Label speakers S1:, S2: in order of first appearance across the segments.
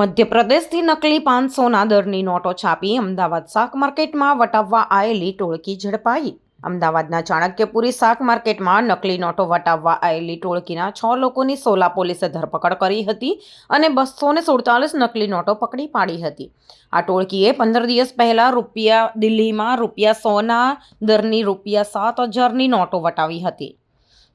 S1: મધ્યપ્રદેશથી નકલી પાંચસોના દરની નોટો છાપી અમદાવાદ શાક માર્કેટમાં વટાવવા આવેલી ટોળકી ઝડપાઈ. અમદાવાદના ચાણક્યપુરી શાક માર્કેટમાં નકલી નોટો વટાવવા આવેલી ટોળકીના છ લોકોની સોલા પોલીસે ધરપકડ કરી હતી અને બસો ને સુડતાલીસ નકલી નોટો પકડી પાડી હતી. આ ટોળકીએ પંદર દિવસ પહેલાં રૂપિયા દિલ્હીમાં રૂપિયા સોના દરની રૂપિયા સાત હજારની નોટો વટાવી હતી.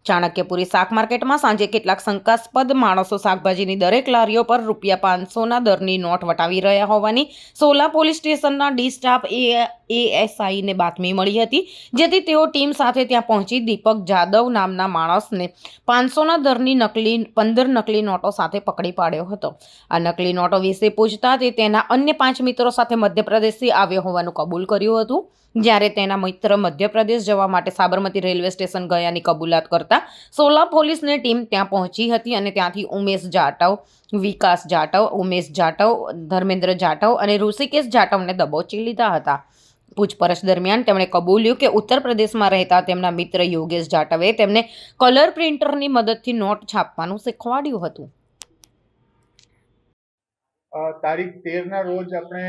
S1: ચાણક્યપુરી શાક માર્કેટમાં સાંજે કેટલાક શંકાસ્પદ માણસો શાકભાજીની દરેક લારીઓ પર રૂપિયા પાંચસોના દરની નોટ વટાવી રહ્યા હોવાની સોલા પોલીસ સ્ટેશનના ડી સ્ટાફ એ એએસઆઈને બાતમી મળી હતી, જેથી તેઓ ટીમ સાથે ત્યાં પહોંચી દીપક જાદવ નામના માણસને પાંચસોના દરની નકલી, પંદર નકલી નોટો સાથે પકડી પાડ્યો હતો. આ નકલી નોટો વિશે પૂછતા તે તેના અન્ય પાંચ મિત્રો સાથે મધ્યપ્રદેશથી આવ્યો હોવાનું કબૂલ કર્યું હતું, જ્યારે તેના મિત્ર મધ્યપ્રદેશ જવા માટે સાબરમતી રેલવે સ્ટેશન ગયાની કબૂલાત કરતા સોલા પોલીસની ટીમ ત્યાં પહોંચી હતી અને ત્યાંથી ઉમેશ જાટવ, વિકાસ જાટવ, ઉમેશ જાટવ, ધર્મેન્દ્ર જાટવ અને ઋષિકેશ જાટવને દબોચી લીધા હતા. પૂછપરછ દરમિયાન તેમણે કબૂલ્યું કે ઉત્તર પ્રદેશમાં રહેતા તેમના મિત્ર યોગેશ જાટવે તેમને કલર પ્રિન્ટરની મદદથી નોટ છાપવાનું શીખવાડ્યું હતું.
S2: તારીખ તેરના રોજ આપણે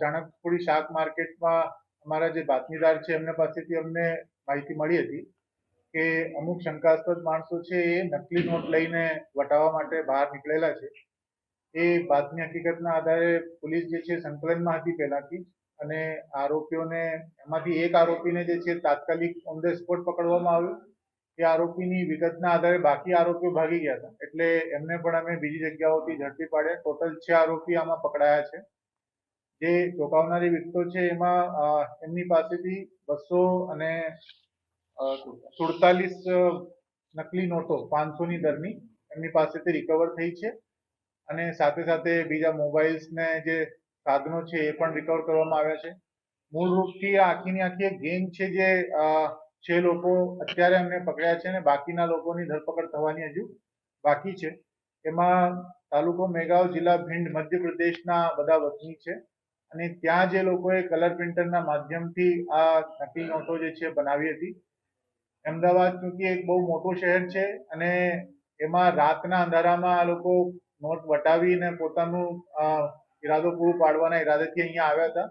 S2: ચાણકપુરી શાક માર્કેટમાં અમારા જે બાતમીદાર છે એમના પાસેથી અમને માહિતી મળી હતી કે અમુક શંકાસ્પદ માણસો છે એ નકલી નોટ લઈને વટાવવા માટે બહાર નીકળેલા છે. એ બાતમી હકીકતના આધારે પોલીસ જે છે સંકલનમાં હતી પહેલાથી અને આરોપીઓને, એમાંથી એક આરોપીને જે છે તાત્કાલિક ઓન ધ સ્પોટ પકડવામાં આવ્યો. એ આરોપીની વિગતના આધારે બાકી આરોપીઓ ભાગી ગયા હતા. એટલે એમને પણ અમે બીજી જગ્યાઓથી ઝડપી પાડ્યા. ટોટલ છ આરોપી આમાં પકડાયા છે. જે ચોંકાવનારી વિગતો છે એમાં એમની પાસેથી બસો અને સુડતાલીસ નકલી નોટો પાંચસોની દરની એમની પાસેથી રિકવર થઈ છે. અને સાથે સાથે બીજા મોબાઈલ્સ ને જે સાધનો છે એ પણ રિકવર કરવામાં આવ્યા છે. મૂળ રૂપથી આ આખીની આખી એક ગેંગ છે જે છે લોકો અત્યારે અમને પકડ્યા છે અને બાકીના લોકોની ધરપકડ થવાની હજુ બાકી છે. એમાં તાલુકો મેગાવ, જિલ્લા ભીંડ, મધ્યપ્રદેશના બધા વતની છે. અને ત્યાં જે લોકોએ કલર પ્રિન્ટરના માધ્યમથી આ નકલી નોટો જે છે બનાવી હતી. અમદાવાદ ચૂંકી એક બહુ મોટું શહેર છે અને એમાં રાતના અંધારામાં આ લોકો નોટ વટાવીને પોતાનું ઈરાદો પૂરો પાડવાના ઈરાદેથી અહીંયા આવ્યા હતા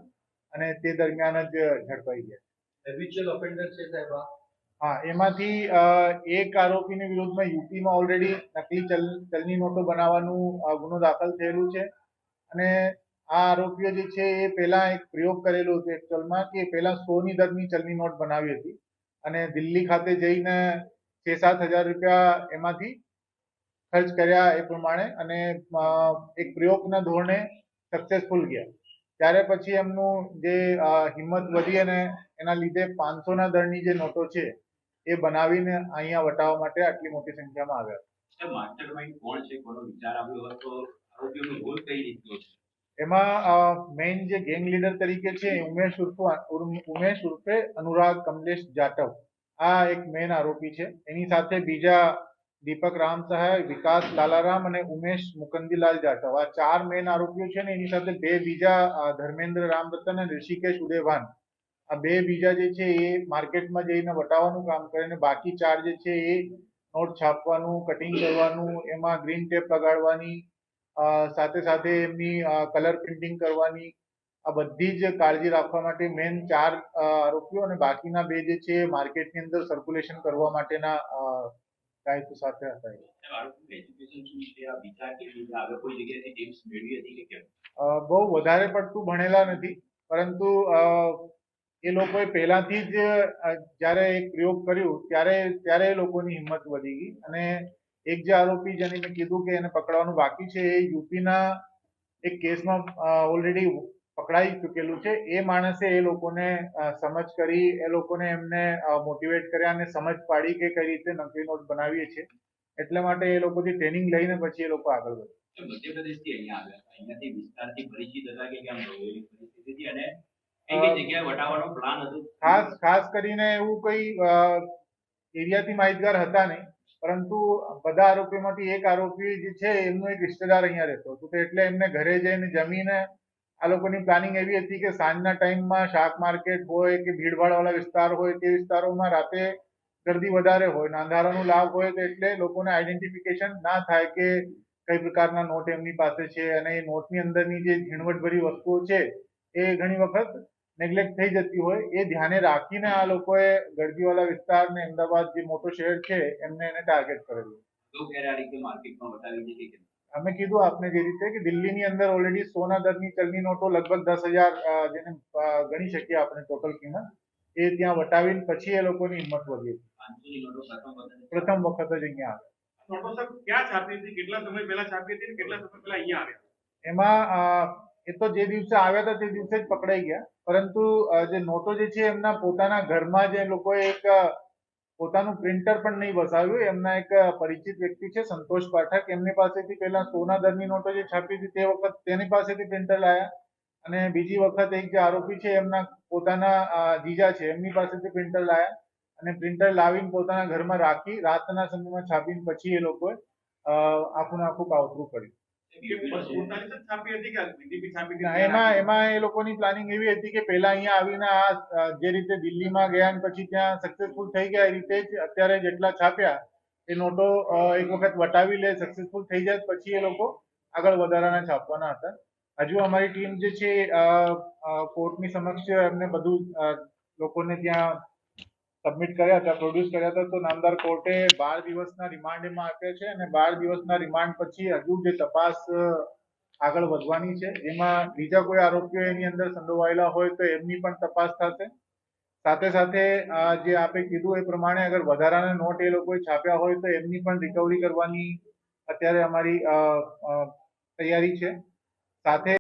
S2: અને તે દરમિયાન જ ઝડપાઈ ગયા.
S3: હેબિચ્યુઅલ ઓફેન્ડર છે સાહેબ
S2: હા એમાંથી એક આરોપીની વિરુદ્ધમાં યુપીમાં ઓલરેડી નકલી ચલ ચલની નોટો બનાવવાનું ગુનો દાખલ થયેલું છે. અને આ આરોપીઓ જે છે એ પહેલા એક પ્રયોગ કરેલો હતો ચલમાં કે પહેલા સોની દરની ચલની નોટ બનાવી હતી અને દિલ્હી ખાતે જઈને છ સાત હજાર રૂપિયા એમાંથી ખર્ચ કર્યા એ પ્રમાણે અને એક પ્રયોગના ધોરણે સક્સેસફુલ ગયા. ત્યારે પછી એમનું જે હિંમત વધી અને એના લીધે પાંચસોના દરની જે નોટો છે એ બનાવીને અહીંયા વટાવવા માટે આટલી મોટી સંખ્યામાં આવ્યા.
S3: સાહેબ કોણ છે? કોનો વિચાર આવ્યો હતો આરોપીઓનો રોલ કઈ રીતનો છે?
S2: એમાં મેઇન જે ગેંગ લીડર તરીકે છે ઉમેશ ઉર્ફ ઉમેશ ઉર્ફે અનુરાગ કમલેશ જાટવ. આ એક મેઇન આરોપી છે. એની સાથે બીજા દીપક રામ સહાય વિકાસ લાલારામ અને ઉમેશ મુકંદીલાલ જાટવ. આ ચાર મેન આરોપીઓ છે ને, એની સાથે બે બીજા ધર્મેન્દ્ર રામરતન અને ઋષિકેશ ઉદેવાન. આ બે બીજા જે છે એ માર્કેટમાં જઈને વટાવવાનું કામ કરે અને બાકી ચાર જે છે એ નોટ છાપવાનું કટિંગ કરવાનું, એમાં ગ્રીન ટેપ લગાડવાની સાથે સાથે એમની કલર પ્રિન્ટિંગ કરવાની. આ બધી જ કાળજી રાખવા માટે મેન ચાર આરોપીઓ અને બાકીના બે જે છે માર્કેટની અંદર સર્ક્યુલેશન કરવા માટેના દાયિત્વ સાથે હતા
S3: કોઈ
S2: બહુ વધારે પડતું ભણેલા નથી. પરંતુ એ લોકોએ પહેલાથી જ જ્યારે એક પ્રયોગ કર્યું ત્યારે ત્યારે એ લોકોની હિંમત વધી ગઈ. અને એક જે આરોપી જેની મેં કીધું કે એને પકડવાનું બાકી છે એ યુપીના એક કેસમાં ઓલરેડી પકડાઈ ચૂકેલું છે. એ માણસે એ લોકોને સમજ કરી એ લોકોને એમને મોટિવેટ કર્યા અને સમજ પાડી કે કઈ રીતે નકલી નોટ બનાવીએ છે એટલા માટે એ લોકોથી ટ્રેનિંગ લઈને પછી એ લોકો આગળ વધ્યા
S3: મધ્યપ્રદેશથી અહીંયા આવ્યા અહીંયાથી વિસ્તારથી પરિચિત હતા કે કેમ પરિસ્થિતિથી અને કઈ કઈ જગ્યાએ વટાવવાનો પ્લાન હતો?
S2: ખાસ ખાસ કરીને એવું કઈ એરિયાથી માહિતગાર હતા નહીં. પરંતુ બધા આરોપીમાંથી એક આરોપી જે છે એમનો એક રિશ્તેદાર અહીંયા રહેતો હતો. તો એટલે એમને ઘરે જઈને જમીને આ લોકોની પ્લાનિંગ એવી હતી કે સાંજના ટાઈમમાં શાક માર્કેટ હોય કે ભીડભાડવાળા વિસ્તાર હોય તે વિસ્તારોમાં રાતે ગરદી વધારે હોય નાંધારાનો લાભ હોય તો એટલે લોકોને આઈડેન્ટિફિકેશન ના થાય કે કઈ પ્રકારના નોટ એમની પાસે છે અને એ નોટની અંદરની જે ઝીણવટભરી વસ્તુઓ છે એ ઘણી વખત નેગ્લેક્ટ થઈ જતી હોય એ ધ્યાને રાખીને આ લોકોએ ગળદીવાલા વિસ્તાર ને અમદાવાદ જે મોટો શહેર છે એમને એને ટાર્ગેટ કરેલું
S3: માર્કેટમાં કેમ?
S2: અમે કીધું આપને જે રીતે કે દિલ્હીની અંદર ઓલરેડી સોના દરની ચલની નોટો લગભગ દસ હજાર જેને ગણી શકીએ આપણે ટોટલ કિંમત એ ત્યાં વટાવીને પછી એ લોકોની હિંમત વધી.
S3: પ્રથમ વખત
S2: જ અહીંયા આવ્યા
S4: ક્યાં છાપી કેટલા સમય પહેલા છાપી હતી કેટલા સમય પહેલા અહીંયા આવ્યા?
S2: એમાં અ, એ તો જે દિવસે આવ્યા હતા તે દિવસે જ પકડાઈ ગયા. પરંતુ જે નોટો જે છે એમના પોતાના ઘરમાં જે લોકોએ એક પોતાનું પ્રિન્ટર પણ નહીં વસાવ્યું. એમના એક પરિચિત વ્યક્તિ છે, સંતોષ પાઠક. એમની પાસેથી પહેલા સોના દરની નોટો જે છાપી હતી તે વખત તેની પાસેથી પ્રિન્ટર લાયા. અને બીજી વખત એક જે આરોપી છે, એમના પોતાના જીજા છે, એમની પાસેથી પ્રિન્ટર લાયા. અને પ્રિન્ટર લાવીને પોતાના ઘરમાં રાખી, રાતના સમયમાં છાપીને પછી એ લોકોએ આખું આખું કાવતરું કર્યું એમાં એમાં એ લોકોની પ્લાનિંગ એવી હતી કે પહેલા અહીંયા આવીને આ જે રીતે દિલ્હીમાં ગયા અને પછી ત્યાં સક્સેસફુલ થઈ ગયા એ રીતે જ અત્યારે જેટલા છાપ્યા એ નોટો એક વખત વટાવી લે સક્સેસફુલ થઈ જાય પછી એ લોકો આગળ વધારાના છાપવાના હતા. હજુ અમારી ટીમ જે છે કોર્ટની સમક્ષ એમને બધું લોકોને ત્યાં સબમિટ કર્યા હતા પ્રોડ્યુસ કર્યા હતા, તો નામદાર કોર્ટે બાર દિવસના રિમાન્ડ એમાં આપ્યા છે અને બાર દિવસના રિમાન્ડ પછી હજુ જે તપાસ આગળ વધવાની છે, એમાં બીજા કોઈ આરોપીઓ એની અંદર સંડોવાયેલા હોય તો એમની પણ તપાસ થશે. સાથે સાથે જે આપે કીધું એ પ્રમાણે અગર વધારાના નોટ એ લોકોએ છાપ્યા હોય તો એમની પણ રિકવરી કરવાની અત્યારે અમારી તૈયારી છે. સાથે